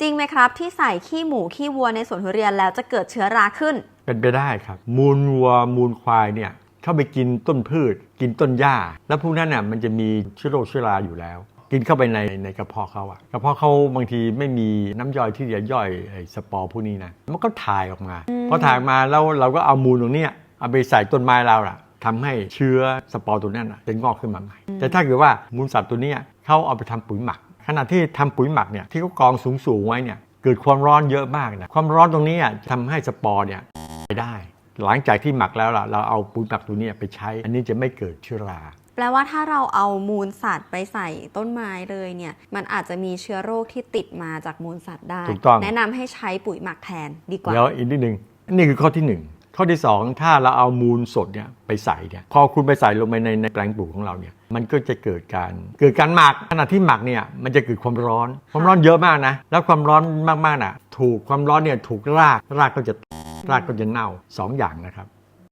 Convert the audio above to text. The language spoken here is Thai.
จริงไหมครับ ที่ใส่ขี้หมูขี้วัวในสวนทุเรียนแล้วจะเกิดเชื้อราขึ้น เป็นไปได้ครับ มูลวัวมูลควายเนี่ยเข้าไปกินต้นพืช กินต้นหญ้า แล้วพวกนั้นน่ะมันจะมีเชื้อโรคเชื้อราอยู่แล้ว กินเข้าไปในในกระเพาะเขาอะกระเพาะเขาบางทีไม่มีน้ำย่อยที่จะย่อยไอ้สปอร์พวกนี้นะมันก็ถ่ายออกมาพอถ่ายออกมาแล้วเราก็เอามูลตรงเนี้ยเอาไปใส่ต้นไม้เราล่ะทำให้เชื้อสปอร์ตัวนั้นน่ะจะงอกขึ้นมาใหม่แต่ถ้าเกิดว่ามูลสัตว์ตัวเนี้ยเขาเอาไปทำปุ๋ยหมัก ขณะที่ทำปุ๋ยหมักเนี่ยที่เขากองสูงสูงๆไว้เนี่ยเกิดความร้อนเยอะมากนะความร้อนตรงนี้อะทำให้สปอร์เนี่ยไปได้ หลังจากที่หมักแล้วล่ะเราเอาปุ๋ยหมักตัวเนี้ยไปใช้ อันนี้จะไม่เกิดเชื้อราแปลว่าถ้าเราเอามูลสัตว์ไปใส่ต้นไม้เลยเนี่ยมันอาจจะมีเชื้อโรคที่ติดมาจากมูลสัตว์ได้ถูกต้องแนะนำให้ใช้ปุ๋ยหมักแทนดีกว่าเดี๋ยวอีกนิดนึงนี่คือข้อที่หนึ่ง ข้อที่สองถ้าเราเอามูลสดเนี่ยไปใส่เนี่ยพอคุณไปใส่ลงไปในในแปลงปลูกของเราเนี่ยมันก็จะเกิดการเกิดการหมักขณะที่หมักเนี่ยมันจะเกิดความร้อน ความร้อนเยอะมากนะแล้วความร้อนมากๆน่ะถูกความร้อนเนี่ยถูกรากรากก็จะรากก็จะเน่าสองอย่างนะครับ